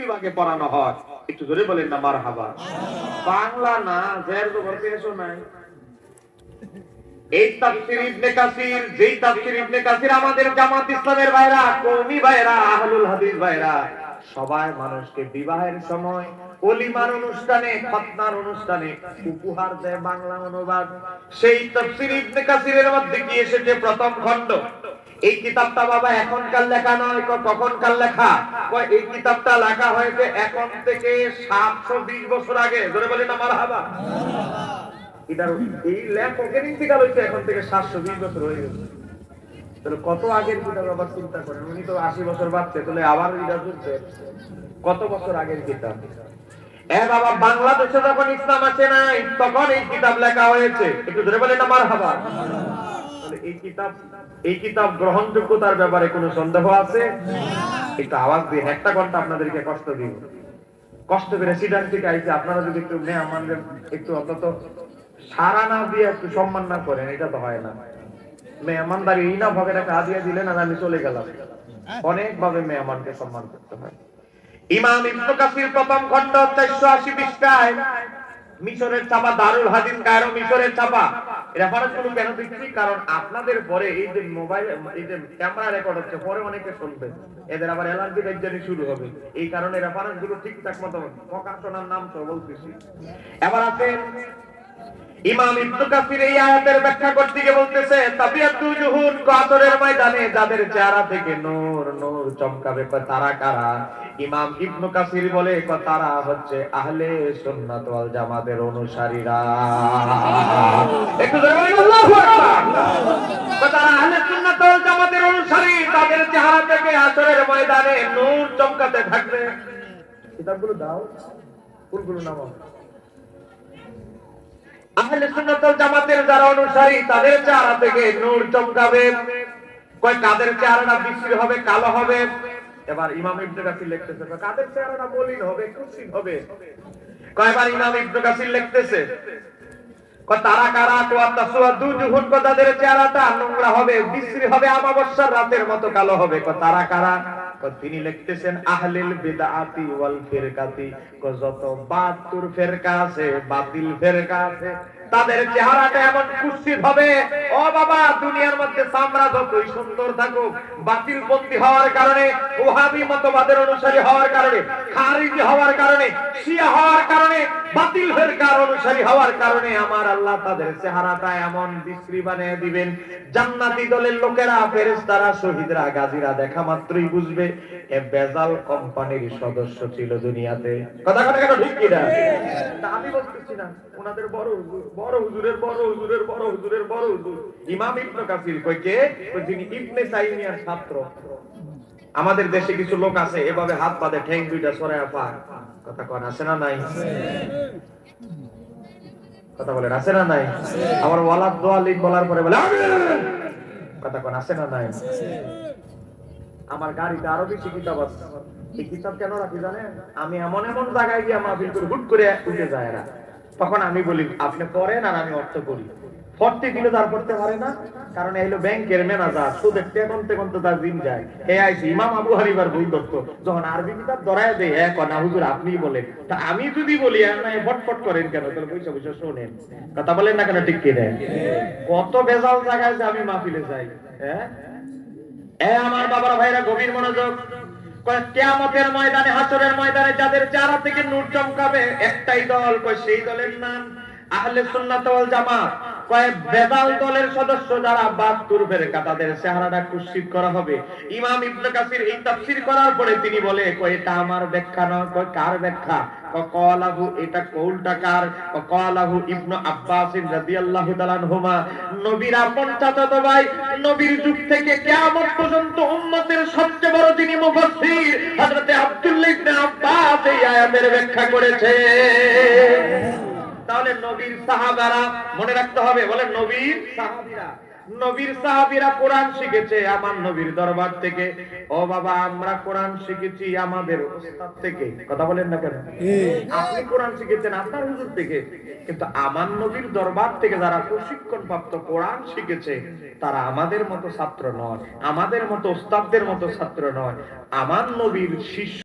বিভাগে পড়ানো হয়। একটু ধরে বলেন না মার হাবা বাংলা না, জের তো বলতে এসো নাই? এই তাফসীর ইবনে কাসির, যেই তাফসীর ইবনে কাসির আমাদের জামাত ইসলামের ভাইরা কওমি ভাইরা, আহলুল হাদিস ভাইরা, সবাই মানুষকে বিবাহের সময় অলিমার অনুষ্ঠানে খতনার অনুষ্ঠানে উপহার দেয় বাংলা অনুবাদ। সেই তাফসীর ইবনে কাসিরের মধ্যে কি এসেছে? প্রথম খণ্ড। এই কিতাবটা বাবা এখনকার লেখা নয় কখনকার লেখা? এই কিতাবটা লেখা হয়েছে এখন থেকে সাতশো বিশ বছর আগে। ধরে হাবা আগের কিতাব এ বাবা, বাংলাদেশে যখন ইসলাম আসে নাই, তখন এই কিতাব লেখা হয়েছে। একটু ধরে বলেন আমার হাবা তাহলে এই কিতাব এই কিতাব গ্রহণযোগ্যতার ব্যাপারে কোনো সন্দেহ আছে? একটু আওয়াজ দিয়ে একটা ঘণ্টা আপনাদেরকে কষ্ট দিব। কষ্ট করে থেকে আপনারা যদি একটু আমাদের একটু অন্তত সারা না দিয়ে একটু সম্মান না করেন, এটা তো হয় না। মেহমানদারি এই না ভাবে টাকা দিয়ে দিলেন আর আমি চলে গেলাম। অনেক ভাবে মেহমানকে সম্মান করতে হয়। ইমাম ইবনে কাসির প্রথম খণ্ড 480 পৃষ্ঠায় মিশরের ছাপা দারুল হাদিস কায়রো মিশরের ছাপা রেফারেন্সগুলো কেন দিচ্ছি কারণ আপনাদের পরে এই যে মোবাইল, এই যে ক্যামেরা রেকর্ড হচ্ছে, পরে অনেকে শুনবে। এদের আবার অ্যালার্জি শুরু হবে। এই কারণে রেফারেন্সগুলো ঠিকঠাক মতো প্রকাশনার নাম সহ বলতেছি। এবার আছে ইমাম ইবনে কাসির এই আয়াতের ব্যাখ্যা করতে গিয়ে বলতেছে, তাবিয়াতু জুহুন কাতরের ময়দানে যাদের চেহারা থেকে নূর নূর চমকাবে, তারা কারা? ইমাম ইবনে কাসির বলে তারা হচ্ছে আহলে সুন্নাত ওয়াল জামাতের অনুসারীরা। একটু আল্লাহু আকবার। তারা আহলে সুন্নাত ওয়াল জামাতের অনুসারী, তাদের চেহারা থেকে আসরের ময়দানে নূর চমকাতে থাকবে। কিতাবগুলো দাও আহলে সুন্নাত ওয়াল জামাতের যারা অনুসারী, তাদের চেহারা থেকে নূর চমকাবে। কয়, কাদের চেহারাটা বিশ্রী হবে, কালো হবে? এবার ইমাম ইবনে কাসির লিখতেছে। কাদের চেহারাটা মলিন হবে কুৎসিত হবে? কয়বার ইমাম ইবনে কাসির লিখতেছে। তারা কারা তাদের চেহারাটা নোংরা হবে, বিশ্রী হবে আমাবস্যার রাতের মতো কালো হবে। তারা কারা? তিনি লিখতেছেন, আহলিল বিদআতি ওয়াল ফিরকাতি। যত বাতুর ফেরকা আছে, বাতিল ফেরকা আছে। তাদের চেহারাটা এমন কুৎসিত হবে। ও বাবা, দুনিয়ার মধ্যে চামড়া যতই সুন্দর থাকুক বাতিল বন্দী হওয়ার কারণে, ওহাবি মতবাদের অনুসারী হওয়ার কারণে, খারিজি হওয়ার কারণে, শিয়া হওয়ার কারণে, বাতিল ফেরকার অনুসারী হওয়ার কারণে আমার আল্লাহ তাদের চেহারাটা এমন বিশ্রী বানিয়ে দিবেন। জান্নাতি দলের লোকেরা, ফেরেশতারা, শহীদরা, গাজীরা দেখা মাত্রই বুঝবে, এ বেজাল কোম্পানির সদস্য ছিল দুনিয়াতে। কথা কথা কেন ঠিক কিনা তা আমি বলতেছি না। আমাদের দেশে কিছু লোক আছে, এভাবে হাত বাঁধে, ঠ্যাং দুইটা সরায় পা কথা কন, আছে না নাই? কথা বলেন, আছে না নাই? আমার ওয়ালাদ দোয়া লিখ, বলার পরে বলে কথা কন, আছে না নাই? আমার গাড়িতে আরও বেশি কিতাব আছে। এই কিতাব কেন রাখি জানেন? আমি এমন এমন জায়গায় গিয়ে মাহফিল করে হুট করে উঠে যায় এরা। তখন আমি বলি, আপনি পড়েন আর আমি অর্থ করি। পড়তে দিলে তার পড়তে পারে না, কারণ এই হলো ব্যাংকের ম্যানেজার, সুদের টেকনতে কোনতে তার দিন যায়। হে আইসি ইমাম আবু হানিফার বই ধরত যখন আরবি কিতাব ধরায় দেয় হ্যাঁ কনা হুজুর আপনি বলেন। তা আমি যদি বলি আর না ফটফট করেন কেন? তাহলে পয়সা পয়সা শোনেন। কথা বলেন না কেন, ঠিক দেন কত বেজাল জায়গায় যে আমি মাহফিলে যাই হ্যাঁ? এ আমার বাবার ভাইরা গভীর মনোযোগ। কিয়ামতের ময়দানে হাসরের ময়দানে যাদের চারা থেকে নূর চমকাবে একটাই দল সেই দলের নাম আহলে সুন্নাত ওয়াল জামাত কয় বেদাল দলের সদস্য যারা বাহাত্তর ফেরেকা তাদের চেহারাটা কুৎসিত করা হবে। ইমাম ইবনে কাসির এই তাফসীর করার পরে তিনি বলে, কয়, এটা আমার ব্যাখ্যা নয়। কয়, কার ব্যাখ্যা? কলাহু এটা কৌলটা কার? কলাহু ইবনু আব্বাস রাদিয়াল্লাহু তাআলা আনহুমা। নবীর আপন চাচাতো ভাই, নবীর যুগ থেকে কিয়ামত পর্যন্ত উম্মতের সবচেয়ে বড় যিনি মুফাসসির, হযরতে আব্দুল্লাহ ইবনে আব্বাস এই আয়াতের ব্যাখ্যা করেছে। তাহলে নবীর সাহাবারা মনে রাখতে হবে বলে নবীর সাহাবীরা। নবীর সাহাবীরা কোরআন শিখেছে আমার নবীর দরবার থেকে। ও বাবা আমরা কোরআন শিখেছি আমাদের ওস্তাদ থেকে। কথা বলেন না কেন? আপনি কোরআন শিখেছেন আপনার হুজুর থেকে। কিন্তু আমার নবীর দরবার থেকে যারা প্রশিক্ষণ প্রাপ্ত কোরআন শিখেছে তারা আমাদের মতো ছাত্র নয় আমাদের মতো ওস্তাদদের মতো ছাত্র নয়। আমার নবীর শিষ্য